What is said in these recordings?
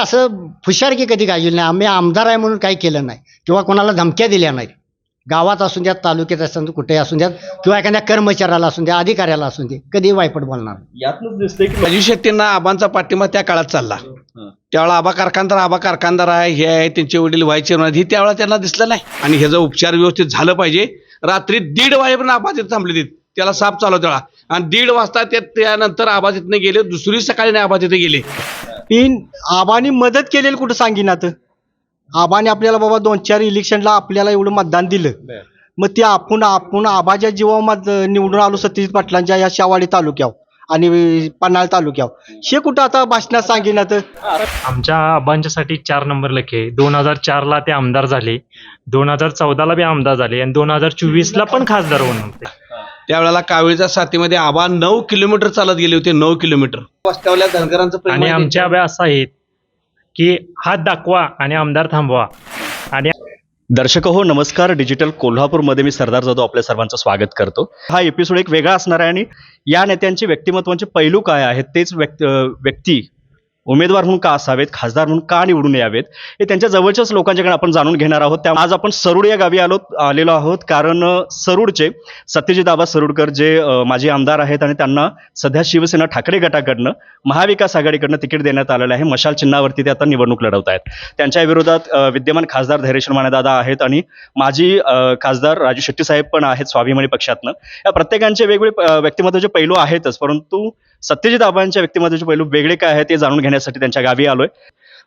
असं फुशारकी कधी गाजली नाही. आम्ही आमदार आहे म्हणून काही केलं नाही. किंवा कोणाला धमक्या दिल्या नाहीत. गावात असून द्या तालुक्यात असून कुठेही असून द्या किंवा एखाद्या कर्मचाऱ्याला असून द्या अधिकाऱ्याला असून दे कधी वायपट बोलणार नाही. यातनच दिसतंय की राजू शेट्टींना आबांचा पाठिंबा त्या काळात चालला. त्यावेळेला आबा कारखानदार आबा कारखानदार आहे हे आहे त्यांचे वडील व्हायचे हे त्यावेळेला त्यांना दिसलं नाही. आणि ह्याचा उपचार व्यवस्थित झालं पाहिजे रात्री दीड वाजेपर्यंत आबा तिथे थांबले तिथे त्याला साप चालव त्याला आणि दीड वाजता ते त्यानंतर आबा तिथनं गेले दुसरी सकाळी नाही आबा तिथे गेले. तीन आबानी मदत केलेली कुठं सांगिन आता आबाने आपल्याला बाबा दोन चार इलेक्शनला आपल्याला एवढं मतदान दिलं. मग ते आपण आपण आबाच्या जीवा मत निवडून आलो सत्यजित पाटलांच्या या शावाडी तालुक्यावर आणि पन्हाळ तालुक्यावर. हे कुठं आता भाषणात सांगिन आता आमच्या आबांच्यासाठी चार नंबर लखे दोन हजार चारला ते आमदार झाले. दोन हजार चौदाला बी आमदार झाले. आणि दोन हजार चोवीसला पण खासदार होऊन होते. त्यावेळेला कावळीच्या साथीमध्ये आबा नऊ किलोमीटर चालत गेले होते नऊ किलोमीटर. वस्त्यावल्या धनगरांचं प्रेम आणि आहे आमच्या अभ्या असं आहेत की हात दाखवा आणि आमदार थांबवा. आणि दर्शक हो नमस्कार. डिजिटल कोल्हापूरमध्ये मी सरदार जाधव आपल्या सर्वांचं स्वागत करतो. हा एपिसोड एक वेगळा असणार आहे आणि या नेत्यांचे व्यक्तिमत्वाचे पैलू काय आहेत तेच व्यक्ती उमेदवार म्हणून का असावेत खासदार म्हणून का निवडून यावेत हे त्यांच्या जवळच्याच लोकांच्याकडे आपण जाणून घेणार आहोत. त्या आज आपण सरूड या गावी आलो आलेलो आहोत. कारण सरूडचे सत्यजित आबा सरूडकर जे माजी आमदार आहेत आणि त्यांना सध्या शिवसेना ठाकरे गटाकडनं महाविकास आघाडीकडनं तिकीट देण्यात आलेलं आहे. मशाल चिन्हावरती ते आता निवडणूक लढवत आहेत त्यांच्या विरोधात विद्यमान खासदार धैर्यशील मानेदादा आहेत आणि माजी खासदार राजू शेट्टी साहेब पण आहेत स्वाभिमानी पक्षातनं. या प्रत्येकांचे वेगवेगळे व्यक्तिमत्वाचे पैलू आहेतच परंतु सत्यजित आबांच्या व्यक्तिमत्वाचे पैलू वेगळे काय आहेत ते जाणून घेण्यासाठी त्यांच्या गावी आलोय.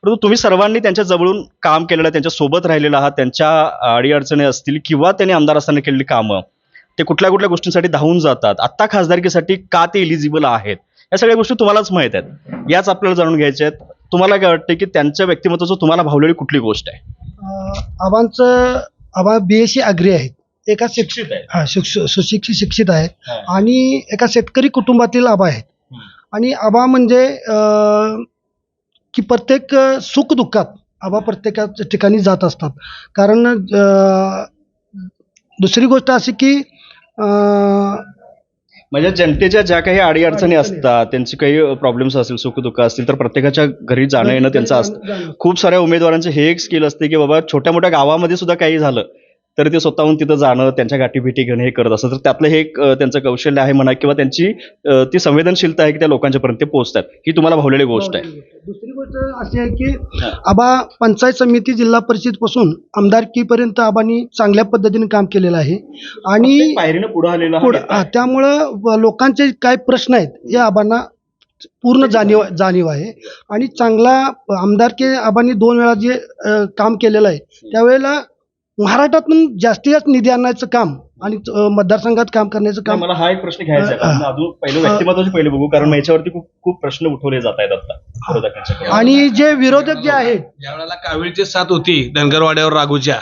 परंतु तुम्ही सर्वांनी त्यांच्या जवळून काम केलेलं आहे त्यांच्यासोबत राहिलेलं आहात त्यांच्या अडीअडचणी असतील किंवा त्यांनी आमदार असताना केलेली कामं ते कुठल्या कुठल्या गोष्टींसाठी धावून जातात आत्ता खासदारकीसाठी का ते इलिजिबल आहेत या सगळ्या गोष्टी तुम्हालाच माहीत आहेत. याच आपल्याला जाणून घ्यायच्या आहेत. तुम्हाला काय वाटतं की त्यांच्या व्यक्तिमत्वाचं तुम्हाला भावलेली कुठली गोष्ट आहे? आबांचं Aba B S C agri आहेत. एका शिक्षित आहे. हा शिक्ष सुशिक्षित शिक्षित आहेत. आणि एका शेतकरी कुटुंबातील आबा आहेत. आणि आबा म्हणजे की प्रत्येक सुख दुःखात आबा प्रत्येक ठिकाणी जात असतात. कारण दुसरी गोष्ट अशी की म्हणजे जनतेच्या ज्या काही अडीअडचणी असतात त्यांची काही प्रॉब्लेम्स असतील सुखदुःख असतील तर प्रत्येकाच्या घरी जाणं येणं त्यांचं असतं. खूप साऱ्या उमेदवारांचे हे एक स्किल असते की बाबा छोट्या मोठ्या गावामध्ये सुद्धा काही झालं तर ते स्वतःहून तिथं जाणं त्यांच्या गाठीभेटी घेणं हे करत असतं तर त्यातलं हे एक त्यांचं कौशल्य आहे म्हणा किंवा त्यांची ती संवेदनशीलता आहे की त्या लोकांच्या पर्यंत ते पोहोचतात. ही तुम्हाला भावलेली गोष्ट आहे. दुसरी गोष्ट अशी आहे की आबा पंचायत समिती जिल्हा परिषदपासून आमदारकीपर्यंत आबांनी चांगल्या पद्धतीने काम केलेलं आहे. आणि पायरीनं पुढे आलेलं. त्यामुळं लोकांचे काय प्रश्न आहेत हे आबांना पूर्ण जाणीव जाणीव आहे. आणि चांगला आमदारकी आबांनी दोन वेळा जे काम केलेलं आहे त्यावेळेला महाराष्ट्रातून जास्तीत जास्त निधी आणण्याचं काम आणि मतदारसंघात काम करण्याचं काम मला हा एक प्रश्न घ्यायचा आहे. अजून पहिले व्यक्तिमत्वाचे पहिले बघू कारण याच्यावरती खूप खूप प्रश्न उठवले जात आहेत आता विरोधकांच्याकडून. आणि जे विरोधक जे आहेत ज्या वेळेला कावीळची साथ होती धनगरवाड्यावर राघूच्या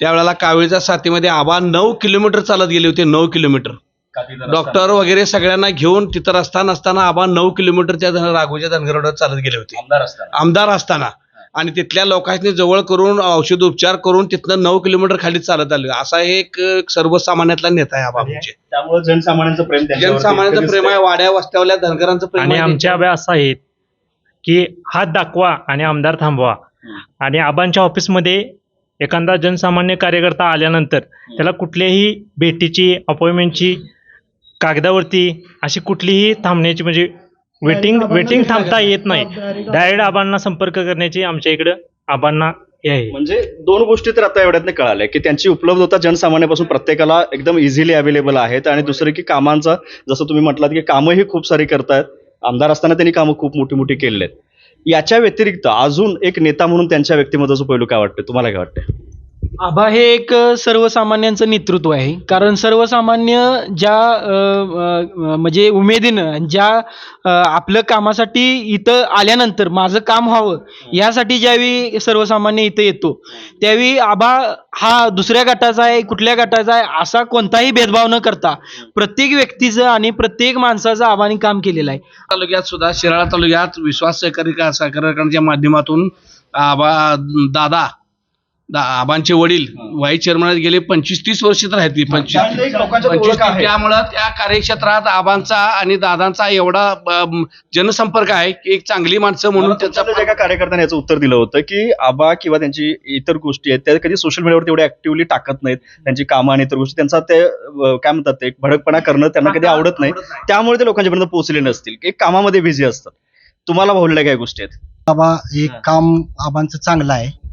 त्यावेळेला कावीळच्या साथीमध्ये आबा नऊ किलोमीटर चालत गेले होते नऊ किलोमीटर. डॉक्टर वगैरे सगळ्यांना घेऊन तिथं रस्ता नसताना आबा नऊ किलोमीटर त्या धन- राघूच्या धनगरवाड्यावर चालत गेले होते. आमदार असताना. आमदार असताना. आणि तिथल्या लोकांनी जवळ करून औषध उपचार करून तिथनं नऊ किलोमीटर खाली चालत आले असा एक सर्वसामान्यातला नेता आहे आबा म्हणजे त्यामुळे जनसामान्यांचं प्रेम जनसामान्याचं प्रेम आहे वाड्या वस्त्यावल्या धनगरांचं प्रेम आणि आमच्या अभ्या असं आहेत की हात दाखवा आणि आमदार थांबवा. आणि आबांच्या ऑफिसमध्ये एखादा जनसामान्य कार्यकर्ता आल्यानंतर त्याला कुठल्याही भेटीची अपॉइंटमेंटची कागदावरती अशी कुठलीही थांबण्याची म्हणजे वेटिंग वेटिंग थांबता येत नाही. डायरेक्ट आबांना संपर्क करण्याची आमच्या इकडं आबांना हे आहे. म्हणजे दोन गोष्टी तर आता एवढ्यातनं कळाल्या की त्यांची उपलब्धता जनसामान्यापासून प्रत्येकाला एकदम इझिली अवेलेबल आहेत. आणि दुसरं की कामांचा जसं तुम्ही म्हटलात की कामंही खूप सारी करतायत. आमदार असताना त्यांनी कामं खूप मोठी मोठी केलेली आहेत याच्या व्यतिरिक्त अजून एक नेता म्हणून त्यांच्या व्यक्तिमत्वाचं पैलू काय वाटतं तुम्हाला काय वाटतं आबा हे एक सर्वसामान्यांचं नेतृत्व आहे. कारण सर्वसामान्य ज्या म्हणजे उमेदीनं ज्या आपलं कामासाठी इथं आल्यानंतर माझं काम व्हावं यासाठी ज्यावेळी सर्वसामान्य इथं येतो त्यावेळी आबा हा दुसऱ्या गटाचा आहे कुठल्या गटाचा आहे असा कोणताही भेदभाव न करता प्रत्येक व्यक्तीचं आणि प्रत्येक माणसाचं आबाने काम केलेलं आहे. तालुक्यात सुद्धा शिराळा तालुक्यात विश्वास सहकारी का- सहकार्याच्या माध्यमातून आबा दादा दा- आबांचे वडील व्हाईस चेअरमन गेले पंचवीस तीस वर्ष तर आहेत ती त्यानंतर एक लोकांच्यात पंचवीस ओळख आहे. त्यामुळं त्या कार्यक्षेत्रात आबांचा आणि दादांचा एवढा अम, जनसंपर्क आहे की एक चांगली माणसं म्हणून म्हणून त्यांचा त्यांच्या एका कार्यकर्त्याने याचं उत्तर दिलं होतं की आबा किंवा त्यांची इतर गोष्टी आहेत त्या कधी सोशल मीडियावर तेवढे ऍक्टिव्हली टाकत नाहीत त्यांची कामं आणि इतर गोष्टी त्यांचा ते अं, काय म्हणतात ते एक भडकपणा करणं त्यांना कधी आवडत नाही. त्यामुळे ते लोकांच्यापर्यंत पोहोचले नसतील. एक कामामध्ये बिझी असतात. तुम्हाला भावलेल्या काय गोष्टी आहेत? बाबा हे. काम आबांचं चांगलं आहे.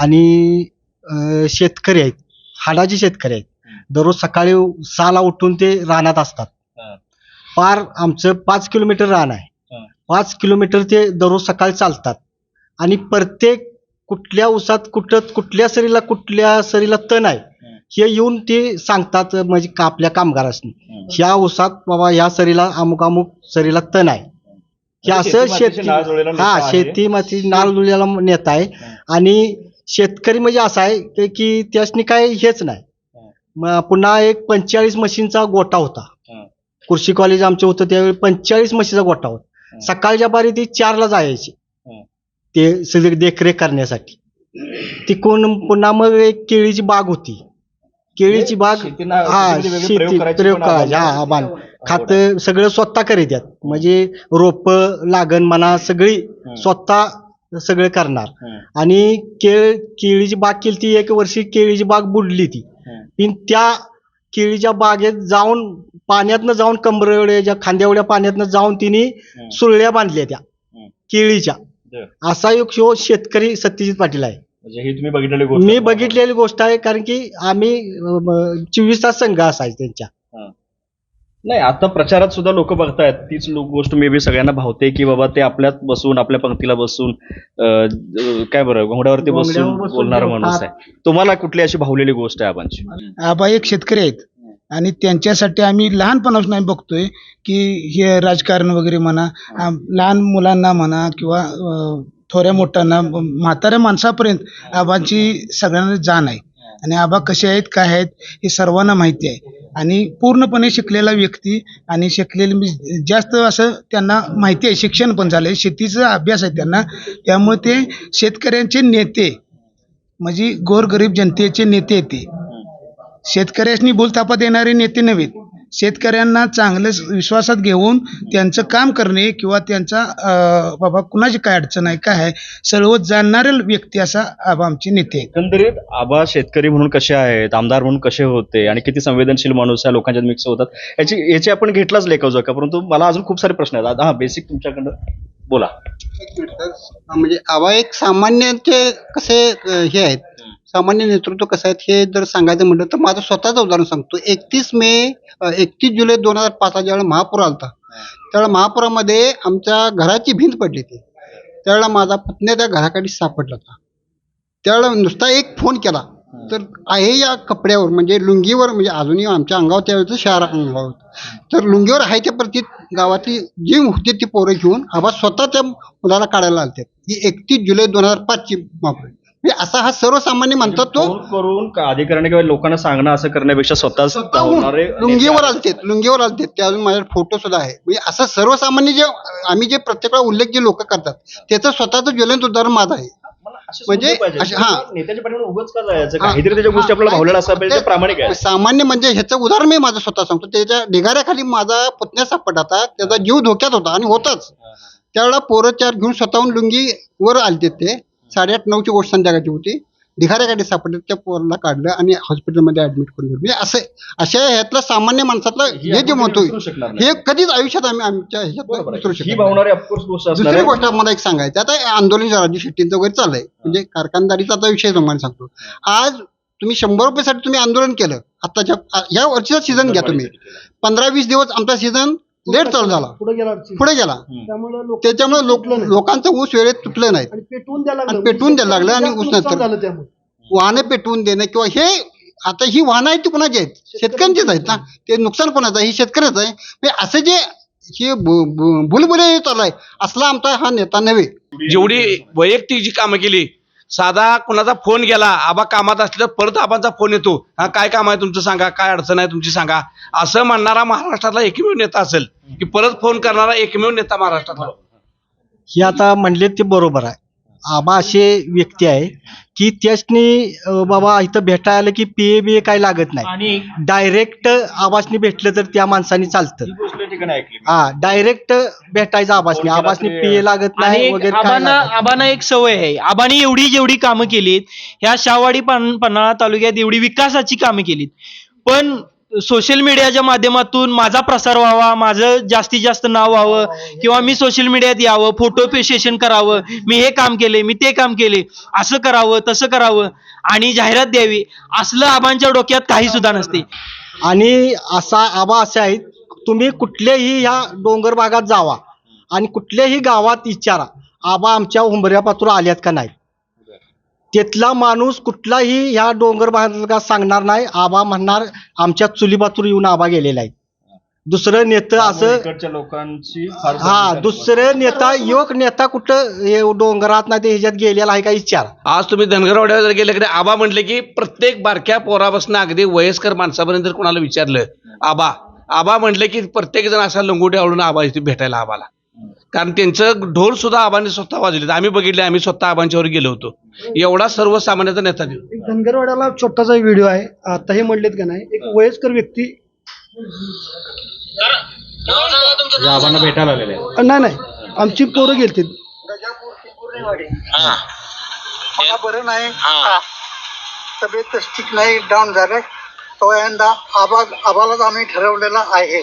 आणि शेतकरी आहेत. हाडाचे शेतकरी आहेत. दररोज सकाळी सहाला उठून ते रानात असतात. फार आमचं पाच किलोमीटर रान आहे. पाच किलोमीटर ते दररोज सकाळी चालतात. आणि प्रत्येक कुठल्या उसात कुठं कुठल्या सरीला कुठल्या सरीला तण आहे हे येऊन ते सांगतात म्हणजे का आपल्या कामगारांनी ह्या उसात बाबा ह्या सरीला अमुक अमुक सरीला तण आहे. हे असं शेती हा. शेती माती नाळ जुळलेला नेता आहे. आणि शेतकरी म्हणजे असा आहे की- की त्यासनी काय हेच नाही. पुन्हा एक पंचेचाळीस मशीनचा गोटा होता. हं. कृषी कॉलेज आमचं होतं त्यावेळी पंचेचाळीस म्हशीचा गोटा होता. सकाळच्या बारी ती चारला जायची. हं. ते सगळे देखरेख करण्यासाठी. तिकून पुन्हा मग एक केळीची बाग होती. केळीची बाग शेतीना- हा शेतीमध्ये वेगळे प्रयोग शेती करायचे प्रयोग पण करायचे. हा आवड खात सगळं स्वतः करीत आहेत. म्हणजे रोप लागण म्हणा सगळी स्वतः सगळं करणार. आणि केळ केळीची बाग केली ती एक वर्षी केळीची बाग बुडली ती. पण त्या केळीच्या बागेत जाऊन पाण्यातनं जाऊन कमर एवढ्या खांद्या एवढ्या पाण्यातनं जाऊन तिने सुरळ्या बांधल्या त्या. केळीच्या. असा एक शो शेतकरी सत्यजित पाटील आहे म्हणजे ही तुम्ही बघितलेली गोष्ट मी बघितलेली गोष्ट आहे कारण की आम्ही चोवीस तास संघ असायचे त्यांच्या नाही आता प्रचारात सुद्धा लोक बघतायत. तीच लो- गोष्ट मे बी सगळ्यांना भावते की बाबा ते आपल्यात बसून आपल्या पंक्तीला बसून अं, ज- काय बरं घोड्यावरती बसून घोंगड्यावर बसून बोलणारा. माणूस आहे. तुम्हाला कुठली अशी भावलेली गोष्ट आहे आबांची? आबा एक शेतकरी आहेत. आणि त्यांच्यासाठी आम्ही लहानपणापासून आम्ही बघतोय की हे राजकारण वगैरे म्हणा आम- लहान मुलांना म्हणा किंवा अं, थोड्या मोठ्यांना म- म्हाताऱ्या माणसापर्यंत आबांची सगळ्यांना जाण आहे. आणि आबा कसे आहेत काय आहेत हे सर्वांना माहिती आहे. आणि पूर्णपणे शिकलेला व्यक्ती आणि शिकलेले म्हणजे जास्त असं त्यांना माहिती आहे शिक्षण पण झालंय शेतीचा अभ्यास आहे त्यांना. त्यामुळे ते शेतकऱ्यांचे नेते म्हणजे गोरगरीब जनतेचे नेते ते. शेतकऱ्यांनी भूलथापा देणारे नेते नव्हेत शेतकऱ्यांना चांगलं विश्वासात घेऊन त्यांचं काम करणे किंवा त्यांचा अं, बाबा कुणाची काय अडचण आहे काय आहे सर्व जाणणारे व्यक्ती असा आबा आमचे नेते एकंदरीत आबा शेतकरी म्हणून कसे आहेत आमदार म्हणून कसे होते आणि किती संवेदनशील माणूस या लोकांच्यात मिक्स होतात याची याची आपण घेतलाच लेखा का? परंतु मला अजून खूप सारे प्रश्न आहेत. हा बेसिक तुमच्याकडं बोला. म्हणजे आबा एक सामान्यांचे कसे हे आहेत? सामान्य नेतृत्व कसं आहेत हे जर सांगायचं म्हटलं तर माझं स्वतःचं उदाहरण सांगतो. एकतीस मे एकतीस जुलै दोन हजार पाचला ज्यावेळेला महापूर आला होता त्यावेळेला महापुरामध्ये आमच्या घराची भिंत पडली ती त्यावेळेला माझा पुतण्या त्या घराकडे सापडला होता. त्यावेळेला नुसता एक फोन केला. तर आहे या कपड्यावर म्हणजे लुंगीवर म्हणजे अजूनही आमच्या अंगावर त्यावेळेचं शहर अंगावर होतं. तर लुंगीवर आहे त्या प्रती गावातली जी होती ती पोरं घेऊन आबा स्वतः त्या मुलाला काढायला आलते. ही एकतीस जुलै दोन हजार पाचची महापूर म्हणजे असा हा सर्वसामान्य म्हणतात तो. फोन करून का अधिकाऱ्याने किंवा लोकांना सांगणं असं करण्यापेक्षा स्वतः स्वतःहून लुंगीवर आलते लुंगीवर आलते ते अजून माझ्याकडे फोटो सुद्धा आहे. म्हणजे असं सर्वसामान्य जे आम्ही जे प्रत्येक वेळा उल्लेख जे लोक करतात त्याचं स्वतःचं ज्वलंत उदाहरण माझं आहे. म्हणजे हा. नेत्याच्या पाठीवर उगाच का जायचं. काहीतरी त्याच्या गोष्टी आपल्याला. भावलेला असला पाहिजे ते ते- प्रामाणिक आहे. सामान्य म्हणजे ह्याचं उदाहरण मी माझं स्वतः सांगतो. त्याच्या ढिगाऱ्याखाली माझा पुतण्या सापडला होता त्याचा जीव धोक्यात होता आणि होताच. त्यावेळेला पोरं चार घेऊन स्वतःहून लुंगीवर आलते ते. साडेआठ नऊची गोष्ट संध्याकाळची होती. ढिगाऱ्याकडे सापडले त्या पोराला काढलं आणि हॉस्पिटलमध्ये ऍडमिट करून दिलं म्हणजे असं अशा ह्यातलं सामान्य माणसातलं ही जे म्हणतोय. हे कधीच आयुष्यात आम्ही आमच्या ह्याच्यात विसरू. शकत दुसरी. गोष्ट मला एक सांगायचं आता आंदोलन राजू शेट्टींचं वगैरे चाललंय म्हणजे कारखानदारीचा आता विषय तुम्हाला सांगतो. आज तुम्ही शंभर रुपयासाठी तुम्ही आंदोलन केलं. आताच्या या वर्षीचा सीझन घ्या तुम्ही. पंधरा वीस दिवस आमचा सीझन लेट चालू झाला. पुढे गेला पुढे गेला. त्यामुळे त्याच्यामुळे लोक लोकांचं ऊस वेळेत तुटलं नाही. आणि पेटवून द्यायला आणि पेटवून द्यायला लागलं आणि ऊस नुकसान नंतर. झालं त्यामुळे. वाहनं पेटवून देणं किंवा हे आता ही वाहनं आहेत ती कोणाची आहेत? शेतकऱ्यांचीच आहेत ना? ते नुकसान कोणाचं आहे? ही शेतकऱ्याचं आहे. म्हणजे असं जे हे बु- बु- भुलभुले चालू आहे असला आमचा हा नेता नव्हे. जेवढी वैयक्तिक जी कामं केली साधा कुणाचा फोन गेला आबा कामात असलं परत आबांचा फोन येतो. हा काय काम आहे तुमचं सांगा काय अडचण आहे तुमची सांगा. असं म्हणणारा महाराष्ट्रातला एकमेव नेता असेल की परत फोन करणारा एकमेव नेता महाराष्ट्रातला. हे आता म्हणले ते बरोबर आहे. आबा असे व्यक्ती आहे की त्यासनी बाबा इथं भेटायला आलं की पिये बिये काय लागत नाही. आणि डायरेक्ट आबासनी भेटलं तर त्या माणसाने चालतं. हा डायरेक्ट भेटायचं आबासनी. आबासनी पिये लागत आणि नाही एक वगैरे काय आबांना लागत नाही. आबांना एक सवय आहे. आबांनी एवढी जेवढी कामं केलीत ह्या शाहवाडी पान पन्हाळा तालुक्यात एवढी विकासाची कामं केलीत. पण सोशल मीडियाच्या माध्यमातून माझा प्रसार व्हावा माझं जास्तीत जास्त नाव व्हावं किंवा मी सोशल मीडियात यावं फोटो सेशन करावं मी हे काम केले मी ते काम केले असं करावं तसं करावं आणि जाहिरात द्यावी असलं आबांच्या डोक्यात काही सुद्धा नसते. आणि असा आबा असे आहेत तुम्ही कुठल्याही ह्या डोंगर भागात जावा आणि कुठल्याही गावात विचारा आबा आमच्या उंबऱ्या पात्र आल्यात का नाही? तिथला माणूस कुठलाही ह्या डोंगर भागात सांगणार नाही आबा म्हणणार आमच्या चुलीपातूर येऊन आबा गेलेला आहे. दुसरं नेतं असं इकडच्या लोकांची फार हा दुसरं नेता योग नेता कुठं हे डोंगरात नाही ते ह्याच्यात गेलेला आहे का विचार? आज तुम्ही धनगरवाड्यावर जर गेले की नाही, आबा म्हटले की प्रत्येक बारक्या पोरापासून अगदी वयस्कर माणसापर्यंत जर कोणाला विचारलं आबा आबा म्हटले की प्रत्येक जण असा लंगोटी आवडून आबा इथे भेटायला आबाला. कारण त्यांचं ढोल सुद्धा आबाने स्वतः वाजवले आम्ही बघितले आम्ही स्वतः आबांच्यावर गेलो होतो. एवढा सर्वसामान्याचा नेता देऊ एक धनगरवाड्याला छोटासा व्हिडिओ आहे. आताही म्हणलेत का नाही एक वयस्कर व्यक्ती आबांना भेटायला आलेले आहेत. अ, नाही नाही. आमची पोरं गेलती बरं नाही. तब्येत ठीक नाही डाऊन झालं तो यंदा आबा आबालाच आम्ही ठरवलेला आहे.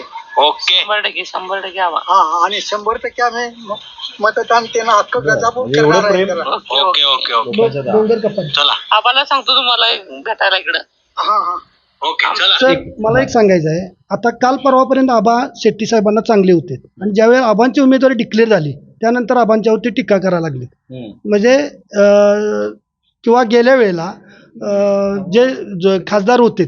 शंभर टक्के शंभर टक्के आवा. हा आणि शंभर टक्के आम्ही म- मतदान त्यांना हक्क गजापूर एवढं करणार आहे प्रेम? त्याला. ओके ओके ओके डोंगर आबाला सांगतो तुम्हाला भेटायला इकडं. हा हा. सर मला एक सांगायचं आहे. आता काल परवापर्यंत आबा शेट्टी साहेबांना चांगले होते. आणि ज्यावेळी आबांची उमेदवारी डिक्लेअर झाली त्यानंतर आबांच्यावरती टीका करायला लागली. म्हणजे अं, किंवा गेल्या वेळेला अं, जे ज- खासदार होते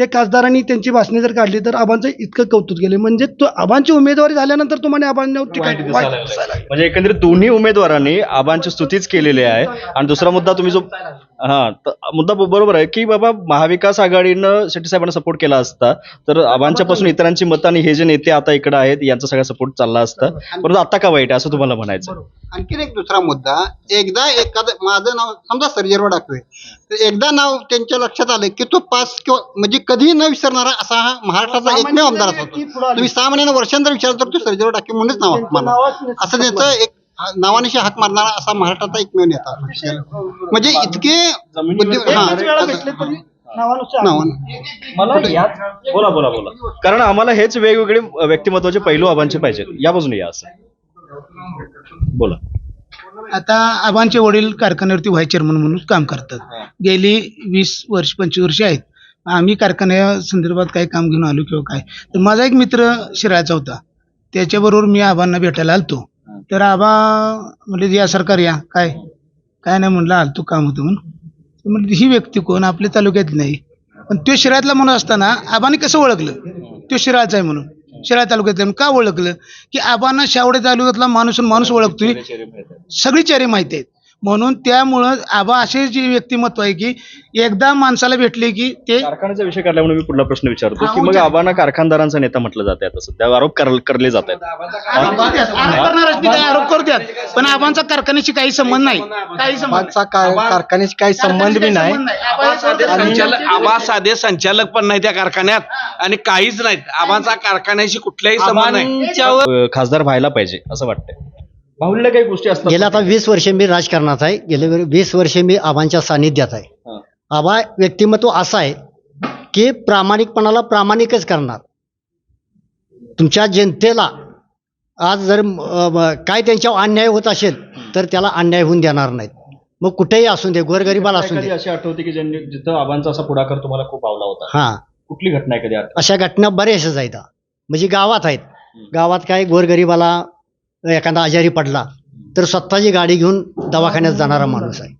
ते खासदारांनी त्यांची भाषणे जर काढली तर आबांचं इतकं कौतुक केले. म्हणजे तो आबांची उमेदवारी झाल्यानंतर तुम्हाला लागलंय. म्हणजे एकंदरीत दोन्ही उमेदवारांनी आबांची स्तुतीच केलेली आहे. आणि दुसरा मुद्दा तुम्ही जो हा त- मुद्दा ब- बरोबर आहे की बाबा महाविकास आघाडीनं शेट्टी साहेबांना सपोर्ट केला असता तर आबांच्यापासून इतरांची मतं आणि हे जे नेते आता इकडे आहेत यांचा सगळा सपोर्ट चालला असता. परंतु आता का वाईट आहे असं तुम्हाला म्हणायचं आणखीन एक दुसरा मुद्दा एकदा एखादं माझं नाव समजा सर्जेराव डाकवे तर एकदा नाव त्यांच्या लक्षात आलं की तो पास किंवा म्हणजे कधीही न विसरणारा असा हा महाराष्ट्राचा एकमेव आमदार असा होता तुम्ही सहा महिन्यानं वर्षांतर विचारलं तर तो सर्जेराव डाकवे म्हणूनच नाव असं त्याचं एक नावानिशी हाक मारणारा असा महाराष्ट्राचा एकमेव नेता. म्हणजे इतके हा, नावानं. मला बोला बोला बोला. कारण आम्हाला हेच वेगवेगळे व्यक्तिमत्वाचे पैलू आबांचे पाहिजेत. या बाजूने या असं. बोला. आता आबांचे वडील कारखान्यावरती व्हाईस चेअरमन म्हणून काम करतात. गेली वीस वर्ष पंचवीस वर्ष आहेत. आम्ही कारखान्या संदर्भात काही काम घेऊन आलो किंवा काय. तर माझा एक मित्र शिराळचा होता. त्याच्याबरोबर मी आबांना भेटायला आलतो. तर आबा म्हणजे या सरकार या. काय? काय नाही म्हणलं आलतो काम होतं म्हणून. म्हणजे ही व्यक्ती कोण? आपल्या तालुक्यात नाही. पण तो शिराळातला म्हणून असताना आबाने कसं ओळखलं? तो शिराळचा आहे म्हणून. शिराळ तालुक्यातला का ओळखलं? की आबांना शावडे तालुक्यातला माणूस माणूस ओळखतोय. सगळी चेहरे माहिती आहेत. म्हणून त्यामुळं आबा असे जे व्यक्तिमत्व आहे की एकदा माणसाला भेटले की ते कारखान्याचा विषय काढल्यामुळे मी पुढला प्रश्न विचारतो हा, की मग विचार. आबांना कारखानदारांचा नेता म्हटलं जाते आता सध्या. आरोप कर- करले जात आहेत. आरोप करणारच नाही, काय आरोप करू द्यात. पण आबांचा कारखान्याशी काही संबंध नाही. काही संबंध आबांचा काय कारखान्याशी काही संबंध बी नाही. आबा साधे संचालक आबा साधे संचालक पण नाही त्या कारखान्यात आणि काहीच नाहीत. आबांचा कारखान्याशी कुठलाही संबंध नाही. आबांच्यावर अं, खासदार व्हायला पाहिजे असं वाटतंय. भाऊला काही गोष्टी असतात. गेल्या आता वीस वर्ष मी राजकारणात आहे. गेले वीस वर्ष मी आबांच्या सानिध्यात आहे. हा. आबा व्यक्तिमत्व असं आहे की प्रामाणिकपणाला प्रामाणिकच करणार. तुमच्या जनतेला आज जर अ, काय त्यांच्यावर अन्याय होत असेल तर त्याला अन्याय होऊन देणार नाहीत. मग कुठेही असून दे गोरगरिबाला असून एखादी दे. अशी आठवते की ज्यांनी जिथं आबांचा असा पुढाकार तुम्हाला खूप आवला होता? हां. कुठली घटना आहे कधी आठवते? अशा घटना बऱ्याचशाच आहेत. म्हणजे गावात आहेत. गावात काय गोरगरिबाला एखादा आजारी पडला तर स्वतःची गाडी घेऊन दवाखान्यात जाणारा माणूस आहे.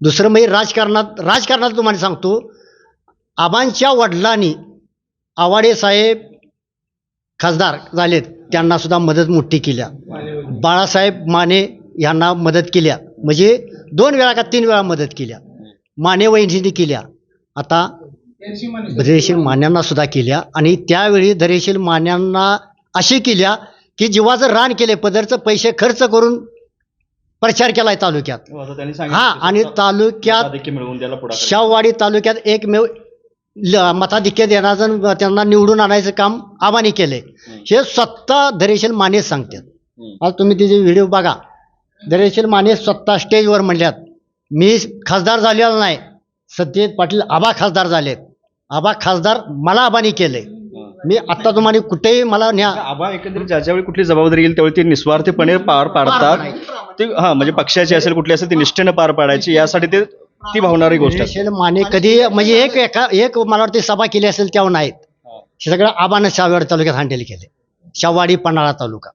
दुसरं म्हणजे राजकारणात राजकारणात तुम्हाला सांगतो आबांच्या वडिलांनी आवाडे साहेब खासदार झालेत त्यांना सुद्धा मदत मोठी केल्या. बाळासाहेब माने यांना मदत केल्या. म्हणजे दोन वेळा का तीन वेळा मदत केल्या. माने वहिनींनी केल्या. आता धैर्यशील मान्यांना सुद्धा केल्या. आणि त्यावेळी धैर्यशील मान्यांना अशी केल्या की जीवाचं रान केले पदरचं पैसे खर्च करून प्रचार केलाय तालुक्यात. हो, हा आणि तालुक्यात शाहवाडी तालुक्यात एकमेव मताधिक्य देण्याचं त्यांना निवडून आणायचं काम आबानी केलंय. हे स्वतः धैर्यशील माने सांगतात. आज तुम्ही तिचे व्हिडिओ बघा. धैर्यशील माने स्वतः स्टेजवर म्हणल्यात. मी खासदार झालेला नाही. सत्यजित पाटील आबा खासदार झालेत. आबा खासदार मला आबानी केलंय. मी आता तुम्हाला कुठेही मला न्या आबा एकंदरीत ज्या ज्यावेळी कुठली जबाबदारी येईल त्यावेळी ते निस्वार्थीपणे पार पाडतात. ते हा म्हणजे पक्षाची असेल कुठली असेल ती निष्ठेनं पार पाडायची. यासाठी ते ती भावणारी गोष्ट आहे धैर्यशील माने कधी म्हणजे एक एका एक मला वाटते सभा केली असेल तेव्हा नाहीत. हे सगळं आबानं शाहवाडी तालुक्यात हँडल केले. शाहवाडी पन्हाळा तालुका.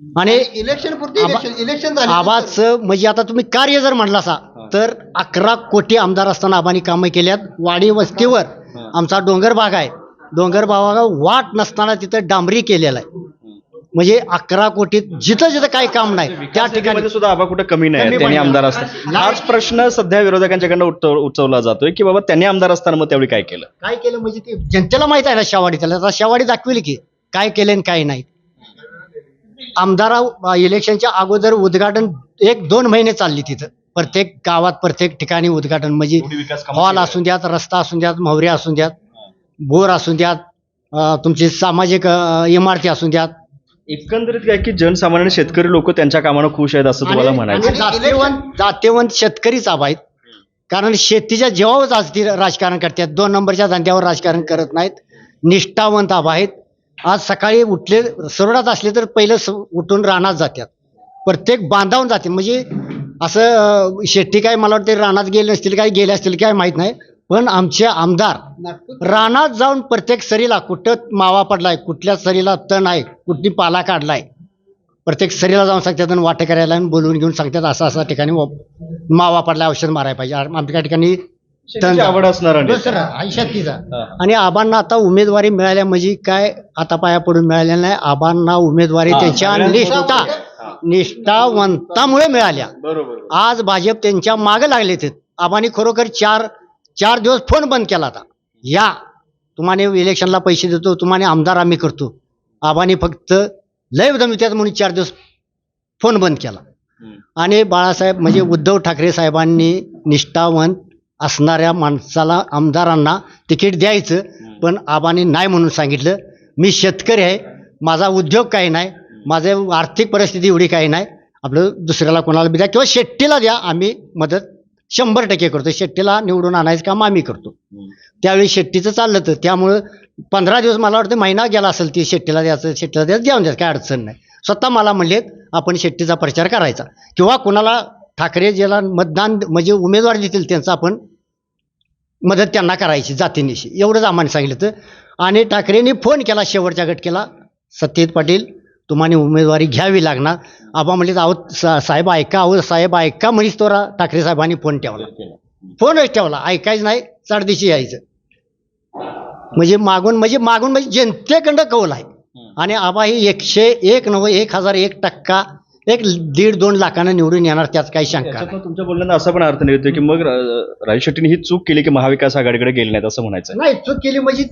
आणि इलेक्शन पुरते आबा- इलेक्शन इलेक्शन झाले आबाचं म्हणजे आता तुम्ही कार्य जर म्हटलं असा तर अकरा कोटी आमदार असताना आबानी कामं केल्यात. वाडी वस्तीवर आमचा डोंगर भाग आहे. डोंगर भागा वाट नसताना तिथं डांबरी केलेला आहे. म्हणजे अकरा कोटीत जिथं जिथं काही काम नाही त्या ठिकाणी सुद्धा आबा कुठे कमी नाही त्यांनी आमदार नाही. असतात हाच प्रश्न सध्या विरोधकांच्याकडनं उचवला जातोय की बाबा त्यांनी आमदार असताना मग त्यावेळी काय केलं? काय केलं म्हणजे ते जनतेला माहीत आहे ना शेवाडी त्याला शेवाडी दाखवेल की काय केलं आणि काय नाही. आमदार इलेक्शनच्या अगोदर उद्घाटन एक दोन महिने चालली तिथं. प्रत्येक गावात प्रत्येक ठिकाणी उद्घाटन. म्हणजे हॉल. असून द्यात रस्ता असून द्यात मोहरे असून द्यात. बोर असून द्यात तुमची सामाजिक इमारती असून द्यात एकंदरीत काय की जनसामान्य शेतकरी लोक त्यांच्या कामानं खुश आहेत असं तुम्हाला म्हणायचं जातीवंत जातीवंत शेतकरीच आबाईत कारण शेतीच्या जेव्हाच आज ती राजकारण करतात. दोन नंबरच्या धंद्यावर राजकारण करत नाहीत. निष्ठावंत आबा आहेत. आज सकाळी उठले सरडात असले तर पहिलं उठून रानात जातात. प्रत्येक बांधावून जाते. म्हणजे असं शेट्टी काय मला वाटतं रानात गेले नसतील काय गेले असतील काय माहीत नाही. पण आमचे आमदार रानात जाऊन प्रत्येक सरीला कुठं मावा पडलाय कुठल्या सरीला तण आहे कुठली पाला काढलाय प्रत्येक सरीला जाऊन सांगतात आणि वाटे करायला बोलवून घेऊन सांगतात असं असं ठिकाणी मावा पडला औषध मारायला पाहिजे. आम- आमच्या ठिकाणी आवड असणार शेतीचा. आणि आबांना आता उमेदवारी मिळाल्या म्हणजे काय? हातापाया पडून मिळाल्या नाही. आबांना उमेदवारी त्यांच्या निष्ठा निष्ठावंतामुळे मिळाल्या. बरोबर आज भाजप त्यांच्या मागे लागले ते आबांनी खरोखर चार चार दिवस फोन बंद केला होता. या तुम्हाला इलेक्शनला पैसे देतो तुम्हाला आमदार आम्ही करतो. आबांनी फक्त लय दमित्यात म्हणून चार दिवस फोन बंद केला. आणि बाळासाहेब म्हणजे उद्धव ठाकरे साहेबांनी निष्ठावंत असणाऱ्या माणसाला आमदारांना तिकीट द्यायचं पण आबांनी नाही म्हणून सांगितलं. मी शेतकरी आहे माझा उद्योग काही नाही माझं आर्थिक परिस्थिती एवढी काही नाही. आपलं दुसऱ्याला कोणाला बी द्या किंवा शेट्टीला द्या आम्ही मदत शंभर टक्के करतो. शेट्टीला निवडून आणायचं काम आम्ही करतो. त्यावेळी शेट्टीचं चाललं तर त्यामुळं पंधरा दिवस मला वाटतं महिना गेला असेल ती शेट्टीला द्यायचं शेट्टीला द्यायचं द्यावून द्यायचं. काय अडचण नाही. स्वतः मला म्हणलेत आपण शेट्टीचा प्रचार करायचा. किंवा कोणाला ठाकरे ज्याला मतदान म्हणजे उमेदवार देतील त्यांचा आपण मदत त्यांना करायची जातीनिशी. एवढंच आम्हाला सांगितलं तर आणि ठाकरेंनी फोन केला शेवटच्या घटकेला. सत्यजित पाटील तुम्हाला उमेदवारी घ्यावी लागणार. आबा म्हणले अहो सा- साहेब ऐका अहो साहेब ऐका म्हणीच तो रा- ठाकरे साहेबांनी फोन ठेवला. फोनच ठेवला. ऐकायचं नाही चारदिशी यायचं. म्हणजे मागून म्हणजे मागून म्हणजे जनतेकडं कौल आहे. आणि आबा ही एकशे एक नव्हे एक हजार एक टक्का एक दीड दोन लाखानं निवडून येणार त्यात काही शंका तुमच्या बोलण्यात असा पण अर्थ निघतोय की मग राजू शेट्टीने ही चूक केली की महाविकास आघाडीकडे गेले नाहीत असं म्हणायचं नाही चूक केली म्हणजे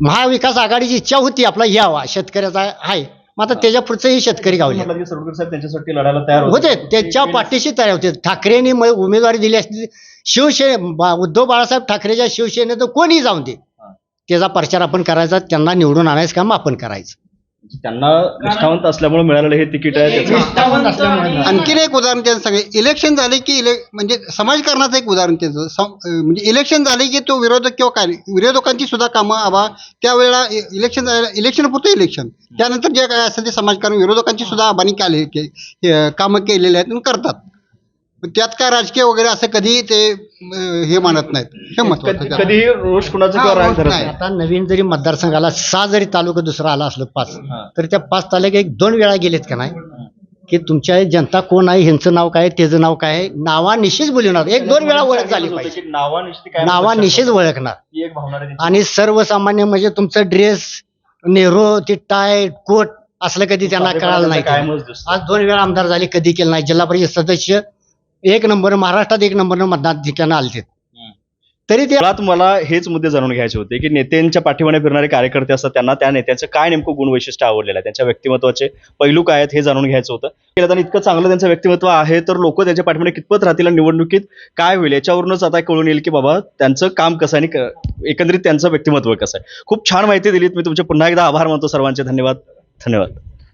महाविकास आघाडीची इच्छा होती आपला यावा शेतकऱ्याचा आहे. मग आता त्याच्या पुढचंही शेतकरी गावले. साहेब त्यांच्यासाठी लढायला तयार होते. त्याच्या पाठीशी तयार होते. ठाकरेंनी म- उमेदवारी दिली असती शिवसेने बा- उद्धव बाळासाहेब ठाकरेच्या शिवसेनेत कोणी जाऊन दे. त्याचा प्रचार आपण करायचा त्यांना निवडून आणायचं काम आपण करायचं. त्यांना निष्ठावंत असल्यामुळे मिळालेलं हे तिकीट आहे त्याचं आणखीन एक उदाहरण त्यांचं सांगे इलेक्शन झाले की इले म्हणजे समाजकारणाचं एक उदाहरण त्यांचं. सम- अं, म्हणजे इलेक्शन झाले की तो विरोधक किंवा काय विरोधकांची सुद्धा कामं आबा त्यावेळेला इ- इलेक्शन झालं इलेक्शन पुरतं इलेक्शन. त्यानंतर जे काय असेल ते समाजकारण विरोधकांची सुद्धा आबानी केले के- हे कामं केलेली आहेत आणि करतात. त्यात काय राजकीय वगैरे असं कधी ते अं, हे मानत नाहीत हे महत्वाचं कधी- त्याला. कधीही रोष कुणाचा किंवा राग रोष धरत नाही. नाही आता नवीन जरी मतदारसंघाला सहा जरी तालुका दुसरा आला असलं पाच हा. तर त्या पाच तालुक्या एक दोन वेळा गेलेत का नाही की तुमच्या जनता कोण आहे ह्यांचं नाव काय त्याचं नाव काय आहे नावानिशीच बोलवणार एक दोन वेळा ओळख झाली पाहिजे नावानिशी काय नावानिशीच ओळखणार ही एक भावना आहे त्यांची. आणि सर्वसामान्य म्हणजे तुमचं ड्रेस नेहरू ते टाय कोट असलं कधी त्यांना कळालं नाही दिसतं. आज दोन वेळा आमदार झाले कधी केलं नाही जिल्हा परिषद सदस्य एक नंबर महाराष्ट्रात एक नंबरनं मतदान ठिकाणं आलते. तरी ते मुळात मला हेच मुद्दे जाणून घ्यायचे होते की नेत्यांच्या पाठीमागे फिरणारे कार्यकर्ते असतात त्यांना त्या नेत्यांचं काय नेमकं गुणवैशिष्ट्य आवडलेलं आहे? त्यांच्या व्यक्तिमत्वाचे पैलू काय आहेत हे जाणून घ्यायचं होतं. केलं इतकं चांगलं त्यांचं व्यक्तिमत्व आहे तर लोक त्यांच्या पाठीमागे कितपत राहतील आणि निवडणुकीत काय होईल? याच्यावरूनच आता कळून येईल की बाबा त्यांचं काम कसं आहे आणि एकंदरीत त्यांचं व्यक्तिमत्व कसं आहे. खूप छान माहिती दिलीत मी तुमचे. पुन्हा एकदा आभार मानतो सर्वांचे. धन्यवाद. धन्यवाद.